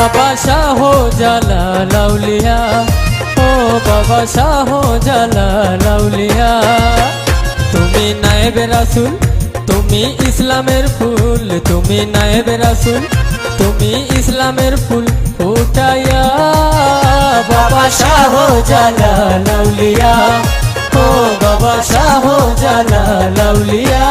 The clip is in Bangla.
বাবা শাহ জালা লাউলিয়া ও বাবা শাহ জালা লাউলিয়া তুমি নায়েব রাসুল, তুমি ইসলামের ফুল, তুমি নায়েব রাসুল, তুমি ইসলামের ফুল ফুটাইয়া। বাবা শাহ জালা লাউলিয়া ও বাবা শাহ জালা লাউলিয়া